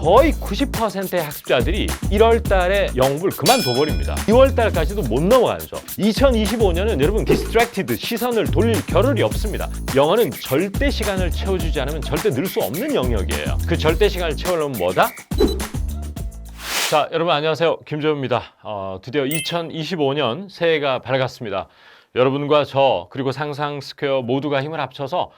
거의 90%의 학습자들이 1월 달에 영업을 그만둬 버립니다. 2월 달까지도 못 넘어가죠. 2025년은 여러분 디스트랙티드 시선을 돌릴 겨를이 없습니다. 영어는 절대 시간을 채워주지 않으면 절대 늘 수 없는 영역이에요. 그 절대 시간을 채우려면 뭐다? 자, 여러분 안녕하세요. 김재우입니다. 어, 드디어 2025년 새해가 밝았습니다. 여러분과 저 그리고 상상 스퀘어 모두가 힘을 합쳐서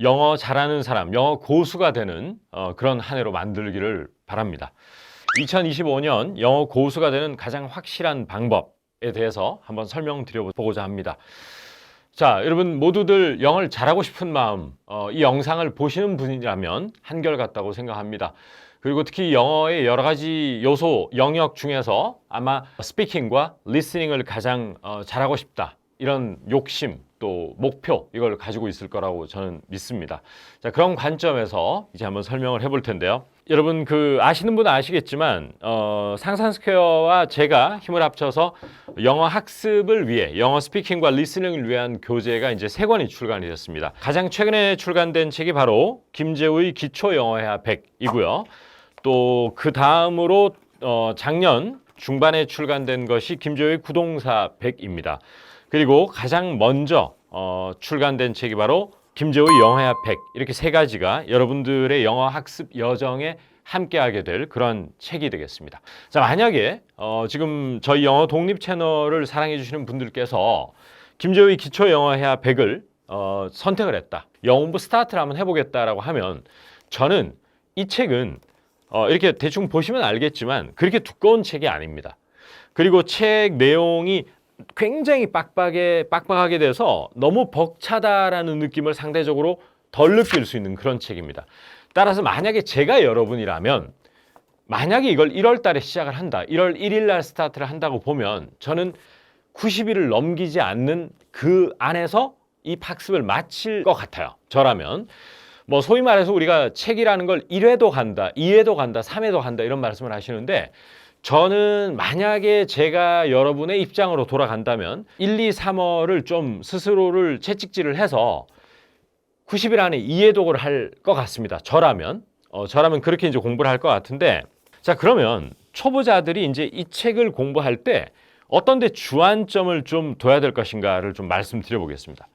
영어 잘하는 사람, 영어 고수가 되는 어, 그런 한 해로 만들기를 바랍니다. 2025년 영어 고수가 되는 가장 확실한 방법에 대해서 한번 설명드려보고자 합니다. 자, 여러분 모두들 영어를 잘하고 싶은 마음, 어, 이 영상을 보시는 분이라면 한결같다고 생각합니다. 그리고 특히 영어의 여러 가지 요소, 영역 중에서 아마 스피킹과 리스닝을 가장 어, 잘하고 싶다. 이런 욕심 또 목표 이걸 가지고 있을 거라고 저는 믿습니다. 자 그런 관점에서 이제 한번 설명을 해볼 텐데요. 여러분 그 아시는 분은 아시겠지만 어, 상산스퀘어와 제가 힘을 합쳐서 영어 학습을 위해 영어 스피킹과 리스닝을 위한 교재가 이제 세 권이 출간이 됐습니다. 가장 최근에 출간된 책이 바로 김재우의 기초 영어회화 100이고요. 또 그 다음으로 어, 작년 중반에 출간된 것이 김재우의 구동사 100입니다. 그리고 가장 먼저 어, 출간된 책이 바로 김재우의 영어야 100 이렇게 세 가지가 여러분들의 영어 학습 여정에 함께하게 될 그런 책이 되겠습니다. 자 만약에 어, 지금 저희 영어 독립 채널을 사랑해 주시는 분들께서 김재우의 기초 영어 해야 100을 어, 선택을 했다. 영어 공부 스타트를 한번 해보겠다라고 하면 저는 이 책은 어, 이렇게 대충 보시면 알겠지만 그렇게 두꺼운 책이 아닙니다. 그리고 책 내용이 굉장히 빡빡해 빡빡하게 돼서 너무 벅차다라는 느낌을 상대적으로 덜 느낄 수 있는 그런 책입니다. 따라서 만약에 제가 여러분이라면 만약에 이걸 1월 달에 시작을 한다. 1월 1일 날 스타트를 한다고 보면 저는 90일을 넘기지 않는 그 안에서 이 학습을 마칠 것 같아요. 저라면 뭐 소위 말해서 우리가 책이라는 걸 1회도 간다, 2회도 간다, 3회도 간다 이런 말씀을 하시는데 저는 만약에 제가 여러분의 입장으로 돌아간다면 1, 2, 3월을 좀 스스로를 채찍질을 해서 90일 안에 이해독을 할 것 같습니다. 저라면 어, 저라면 그렇게 이제 공부를 할 것 같은데 자 그러면 초보자들이 이제 이 책을 공부할 때 어떤 데 주안점을 좀 둬야 될 것인가를 좀 말씀드려 보겠습니다.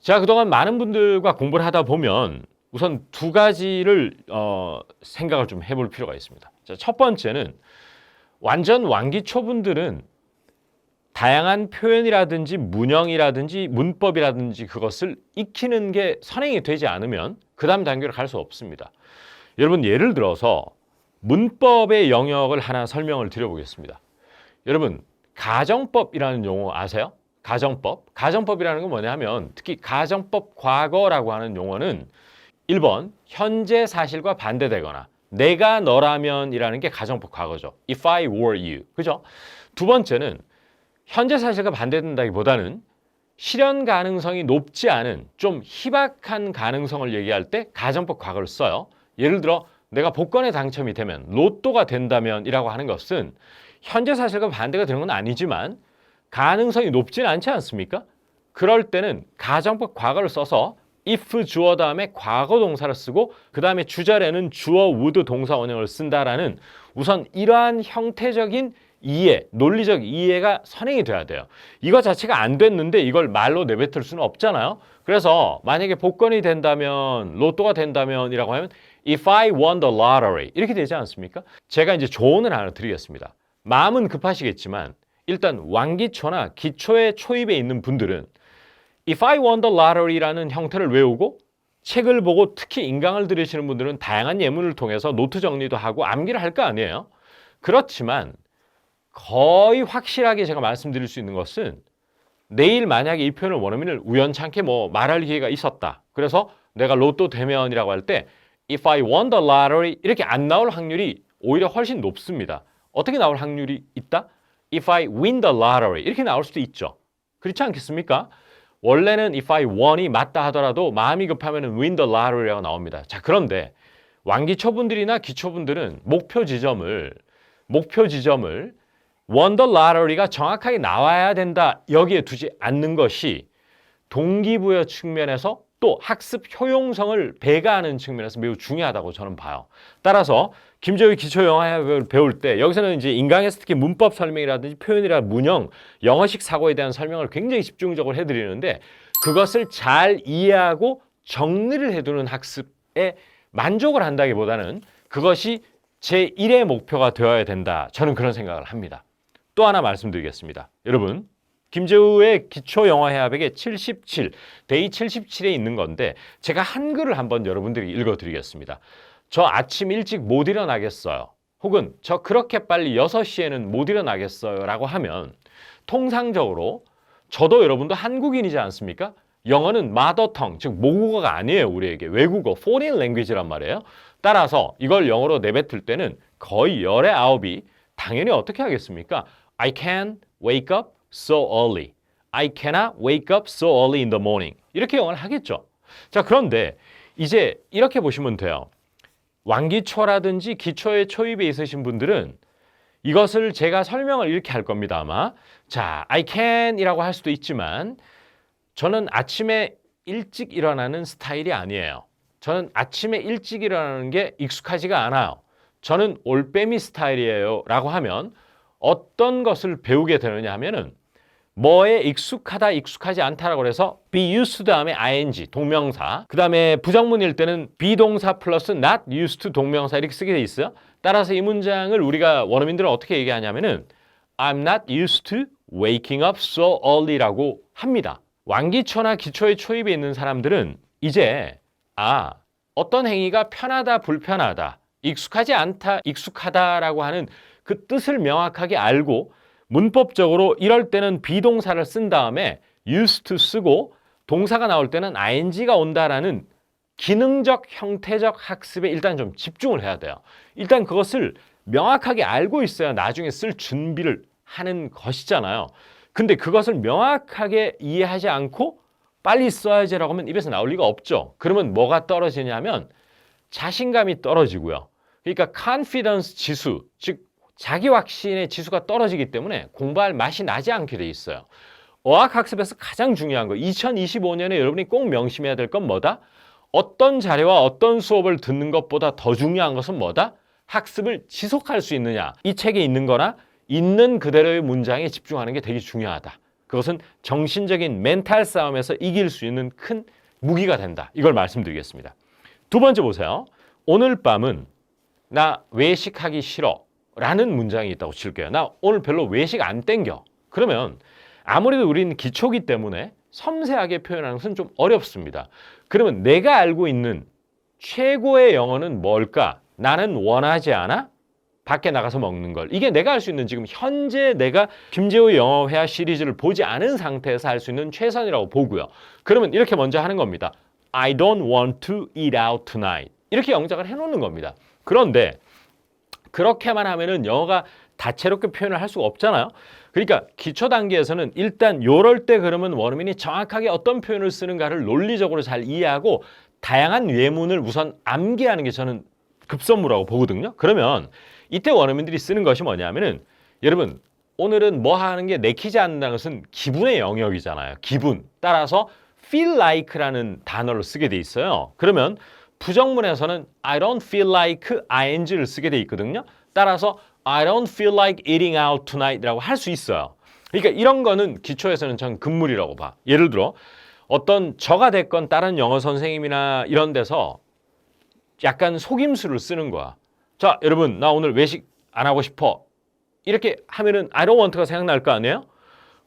제가 그동안 많은 분들과 공부를 하다 보면 우선 두 가지를 어, 생각을 좀 해볼 필요가 있습니다. 자, 첫 번째는 완전 완기 초분들은 다양한 표현이라든지 문형이라든지 문법이라든지 그것을 익히는 게 선행이 되지 않으면 그 다음 단계로 갈 수 없습니다. 여러분 예를 들어서 문법의 영역을 하나 설명을 드려보겠습니다. 여러분 가정법이라는 용어 아세요? 가정법. 가정법이라는 건 뭐냐 하면 특히 가정법 과거라고 하는 용어는 1번 현재 사실과 반대되거나 내가 너라면이라는 게 가정법 과거죠. If I were you. 그죠? 두 번째는 현재 사실과 반대된다기보다는 실현 가능성이 높지 않은 좀 희박한 가능성을 얘기할 때 가정법 과거를 써요. 예를 들어 내가 복권에 당첨이 되면 로또가 된다면이라고 하는 것은 현재 사실과 반대가 되는 건 아니지만 가능성이 높지는 않지 않습니까? 그럴 때는 가정법 과거를 써서 if 주어 다음에 과거 동사를 쓰고 그 다음에 주절에는 주어 would 동사 원형을 쓴다라는 우선 이러한 형태적인 이해, 논리적 이해가 선행이 돼야 돼요. 이거 자체가 안 됐는데 이걸 말로 내뱉을 수는 없잖아요. 그래서 만약에 복권이 된다면, 로또가 된다면이라고 하면 if I won the lottery 이렇게 되지 않습니까? 제가 이제 조언을 하나 드리겠습니다. 마음은 급하시겠지만 일단 완기초나 기초의 초입에 있는 분들은 If I won the lottery라는 형태를 외우고 책을 보고 특히 인강을 들으시는 분들은 다양한 예문을 통해서 노트 정리도 하고 암기를 할 거 아니에요. 그렇지만 거의 확실하게 제가 말씀드릴 수 있는 것은 내일 만약에 이 표현을 원어민을 우연찮게 뭐 말할 기회가 있었다. 그래서 내가 로또 되면이라고 할 때 if I won the lottery 이렇게 안 나올 확률이 오히려 훨씬 높습니다. 어떻게 나올 확률이 있다? if I win the lottery 이렇게 나올 수도 있죠. 그렇지 않겠습니까? 원래는 if I won이 맞다 하더라도 마음이 급하면 win the lottery라고 나옵니다. 자, 그런데 완기초분들이나 기초분들은 목표 지점을 목표 지점을 won the lottery가 정확하게 나와야 된다. 여기에 두지 않는 것이 동기부여 측면에서 또 학습 효용성을 배가하는 측면에서 매우 중요하다고 저는 봐요. 따라서 김재우의 기초 영어학을 배울 때 여기서는 이제 인강에서 특히 문법 설명이라든지 표현이라 문형, 영어식 사고에 대한 설명을 굉장히 집중적으로 해드리는데 그것을 잘 이해하고 정리를 해두는 학습에 만족을 한다기보다는 그것이 제 1의 목표가 되어야 된다. 저는 그런 생각을 합니다. 또 하나 말씀드리겠습니다. 여러분, 김재우의 기초 영어 해압에게 77, 데이 77에 있는 건데 제가 한글을 한번 여러분들이 읽어 드리겠습니다. 저 아침 일찍 못 일어나겠어요. 혹은 저 그렇게 빨리 6시에는 못 일어나겠어요. 라고 하면 통상적으로 저도 여러분도 한국인이지 않습니까? 영어는 마더텅, 즉 모국어가 아니에요. 우리에게 외국어, foreign language란 말이에요. 따라서 이걸 영어로 내뱉을 때는 거의 열의 아홉이 당연히 어떻게 하겠습니까? I can wake up so early. I cannot wake up so early in the morning. 이렇게 영어를 하겠죠. 자, 그런데 이제 이렇게 보시면 돼요. 완기초라든지 기초의 초입에 있으신 분들은 이것을 제가 설명을 이렇게 할 겁니다, 아마. 자, I can이라고 할 수도 있지만 저는 아침에 일찍 일어나는 스타일이 아니에요. 저는 아침에 일찍 일어나는 게 익숙하지가 않아요. 저는 올빼미 스타일이에요. 라고 하면 어떤 것을 배우게 되느냐 하면은 뭐에 익숙하다, 익숙하지 않다라고 해서 be used 다음에 ing, 동명사. 그 다음에 부정문일 때는 비동사 플러스 not used to 동명사 이렇게 쓰게 돼 있어요. 따라서 이 문장을 우리가 원어민들은 어떻게 얘기하냐면은 I'm not used to waking up so early라고 합니다. 완기초나 기초의 초입에 있는 사람들은 이제 아, 어떤 행위가 편하다, 불편하다, 익숙하지 않다, 익숙하다라고 하는 그 뜻을 명확하게 알고 문법적으로 이럴 때는 비동사를 쓴 다음에 used to 쓰고 동사가 나올 때는 ing가 온다라는 기능적 형태적 학습에 일단 좀 집중을 해야 돼요. 일단 그것을 명확하게 알고 있어야 나중에 쓸 준비를 하는 것이잖아요. 근데 그것을 명확하게 이해하지 않고 빨리 써야지라고 하면 입에서 나올 리가 없죠. 그러면 뭐가 떨어지냐면 자신감이 떨어지고요. 그러니까 confidence 지수, 즉 자기 확신의 지수가 떨어지기 때문에 공부할 맛이 나지 않게 돼 있어요. 어학학습에서 가장 중요한 거 2025년에 여러분이 꼭 명심해야 될 건 뭐다? 어떤 자료와 어떤 수업을 듣는 것보다 더 중요한 것은 뭐다? 학습을 지속할 수 있느냐. 이 책에 있는 거나 있는 그대로의 문장에 집중하는 게 되게 중요하다. 그것은 정신적인 멘탈 싸움에서 이길 수 있는 큰 무기가 된다. 이걸 말씀드리겠습니다. 두 번째 보세요. 오늘 밤은 나 외식하기 싫어. 라는 문장이 있다고 칠게요. 나 오늘 별로 외식 안 땡겨. 그러면 아무래도 우리는 기초기 때문에 섬세하게 표현하는 것은 좀 어렵습니다. 그러면 내가 알고 있는 최고의 영어는 뭘까? 나는 원하지 않아? 밖에 나가서 먹는 걸. 이게 내가 할 수 있는 지금 현재 내가 김재호 영어 회화 시리즈를 보지 않은 상태에서 할 수 있는 최선이라고 보고요. 그러면 이렇게 먼저 하는 겁니다. I don't want to eat out tonight. 이렇게 영작을 해놓는 겁니다. 그런데 그렇게만 하면은 영어가 다채롭게 표현을 할 수가 없잖아요. 그러니까 기초 단계에서는 일단 요럴 때 그러면 원어민이 정확하게 어떤 표현을 쓰는가를 논리적으로 잘 이해하고 다양한 예문을 우선 암기하는 게 저는 급선무라고 보거든요. 그러면 이때 원어민들이 쓰는 것이 뭐냐면은 여러분 오늘은 뭐 하는 게 내키지 않는다는 것은 기분의 영역이잖아요. 기분. 따라서 feel like라는 단어를 쓰게 돼 있어요. 그러면 부정문에서는 I don't feel like ing를 쓰게 돼 있거든요. 따라서 I don't feel like eating out tonight이라고 할 수 있어요. 그러니까 이런 거는 기초에서는 전 금물이라고 봐. 예를 들어 어떤 저가 됐건 다른 영어 선생님이나 이런 데서 약간 속임수를 쓰는 거야. 자, 여러분, 나 오늘 외식 안 하고 싶어. 이렇게 하면은 I don't want가 생각날 거 아니에요?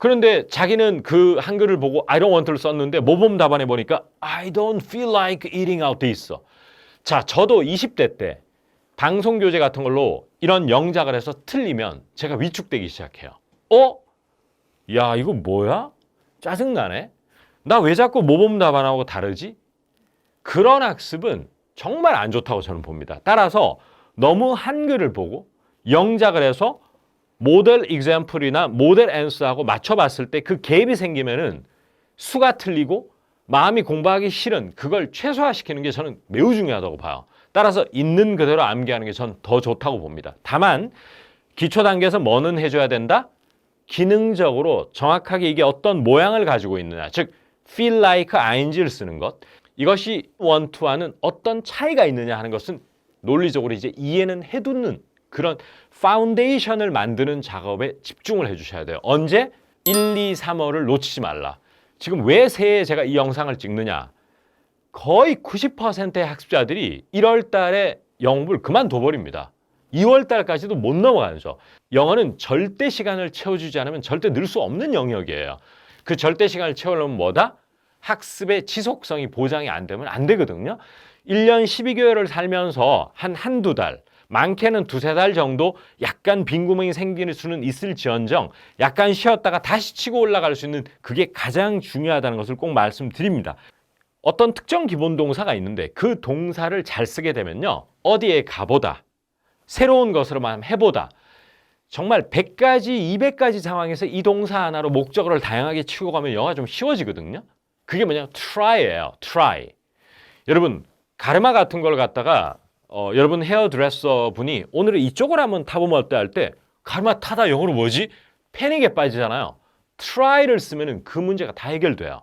그런데 자기는 그 한글을 보고 I don't want를 썼는데 모범 답안에 보니까 I don't feel like eating out 돼 있어. 자, 저도 20대 때 방송 교재 같은 걸로 이런 영작을 해서 틀리면 제가 위축되기 시작해요. 어? 야, 이거 뭐야? 짜증나네. 나 왜 자꾸 모범 답안하고 다르지? 그런 학습은 정말 안 좋다고 저는 봅니다. 따라서 너무 한글을 보고 영작을 해서 모델 example이나 모델 answer하고 맞춰봤을 때 그 갭이 생기면은 수가 틀리고 마음이 공부하기 싫은 그걸 최소화시키는 게 저는 매우 중요하다고 봐요. 따라서 있는 그대로 암기하는 게 전 더 좋다고 봅니다. 다만 기초 단계에서 뭐는 해줘야 된다? 기능적으로 정확하게 이게 어떤 모양을 가지고 있느냐, 즉 feel like ing를 쓰는 것 이것이 to와는 어떤 차이가 있느냐 하는 것은 논리적으로 이제 이해는 해두는 그런 파운데이션을 만드는 작업에 집중을 해주셔야 돼요. 언제? 1, 2, 3월을 놓치지 말라. 지금 왜 새해 제가 이 영상을 찍느냐? 거의 90%의 학습자들이 1월 달에 영어를 그만둬 버립니다. 2월 달까지도 못 넘어가죠. 영어는 절대 시간을 채워주지 않으면 절대 늘 수 없는 영역이에요. 그 절대 시간을 채우려면 뭐다? 학습의 지속성이 보장이 안 되면 안 되거든요. 1년 12개월을 살면서 한 한두 달, 많게는 두세 달 정도 약간 빈 구멍이 생기는 수는 있을지언정 약간 쉬었다가 다시 치고 올라갈 수 있는 그게 가장 중요하다는 것을 꼭 말씀드립니다. 어떤 특정 기본 동사가 있는데 그 동사를 잘 쓰게 되면요. 어디에 가보다. 새로운 것으로만 해보다. 정말 100가지, 200가지 상황에서 이 동사 하나로 목적어를 다양하게 치고 가면 영어가 좀 쉬워지거든요. 그게 뭐냐? try예요. try. 여러분, 가르마 같은 걸 갖다가 어, 여러분 헤어드레서 분이 오늘은 이쪽을 한번 타보면 어때 할 때 가르마 타다 영어로 뭐지? 패닉에 빠지잖아요. try를 쓰면은 그 문제가 다 해결돼요.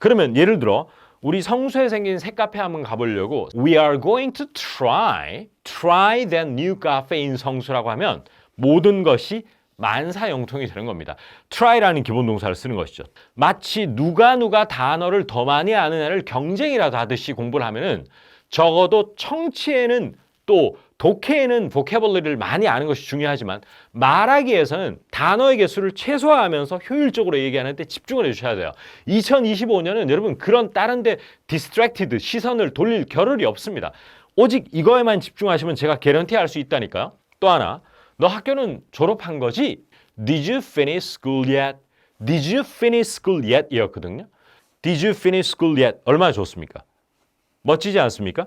그러면 예를 들어 우리 성수에 생긴 새 카페 한번 가보려고 We are going to try, try that new cafe in 성수라고 하면 모든 것이 만사형통이 되는 겁니다. try라는 기본 동사를 쓰는 것이죠. 마치 누가 누가 단어를 더 많이 아는 애를 경쟁이라도 하듯이 공부를 하면은 적어도 청취에는 또 독해에는 보캐블러리를 많이 아는 것이 중요하지만 말하기에서는 단어의 개수를 최소화하면서 효율적으로 얘기하는 데 집중을 해주셔야 돼요. 2025년은 여러분 그런 다른 데 distracted 시선을 돌릴 겨를이 없습니다. 오직 이거에만 집중하시면 제가 개런티 할 수 있다니까요. 또 하나 너 학교는 졸업한 거지? Did you finish school yet? Did you finish school yet? 이었거든요. Did you finish school yet? 얼마나 좋습니까? 멋지지 않습니까?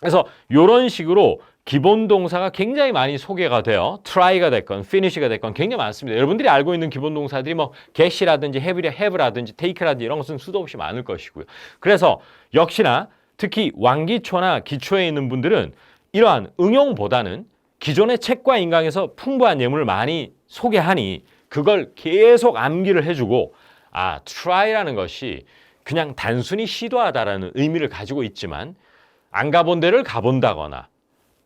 그래서 이런 식으로 기본 동사가 굉장히 많이 소개가 돼요. try가 됐건 finish가 됐건 굉장히 많습니다. 여러분들이 알고 있는 기본 동사들이 뭐 get이라든지 have, have라든지 take라든지 이런 것은 수도 없이 많을 것이고요. 그래서 역시나 특히 왕기초나 기초에 있는 분들은 이러한 응용보다는 기존의 책과 인강에서 풍부한 예문을 많이 소개하니 그걸 계속 암기를 해주고 아 try라는 것이 그냥 단순히 시도하다라는 의미를 가지고 있지만 안 가본 데를 가본다거나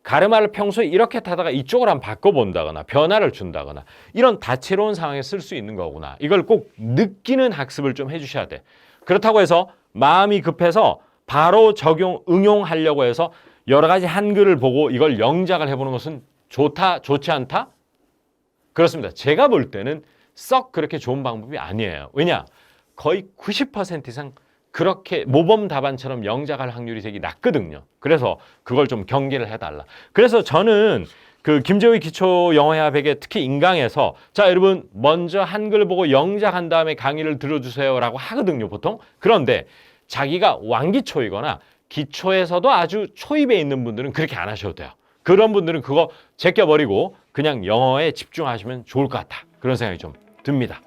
가르마를 평소에 이렇게 타다가 이쪽으로 한번 바꿔본다거나 변화를 준다거나 이런 다채로운 상황에 쓸 수 있는 거구나. 이걸 꼭 느끼는 학습을 좀 해주셔야 돼. 그렇다고 해서 마음이 급해서 바로 적용, 응용하려고 해서 여러 가지 한글을 보고 이걸 영작을 해보는 것은 좋다, 좋지 않다? 그렇습니다. 제가 볼 때는 썩 그렇게 좋은 방법이 아니에요. 왜냐? 거의 90% 이상 그렇게 모범 답안처럼 영작할 확률이 되게 낮거든요. 그래서 그걸 좀 경계를 해달라. 그래서 저는 그 김재우의 기초 영어회화백에 특히 인강에서 자 여러분 먼저 한글 보고 영작한 다음에 강의를 들어주세요라고 하거든요 보통. 그런데 자기가 왕기초이거나 기초에서도 아주 초입에 있는 분들은 그렇게 안 하셔도 돼요. 그런 분들은 그거 제껴버리고 그냥 영어에 집중하시면 좋을 것 같다. 그런 생각이 좀 듭니다.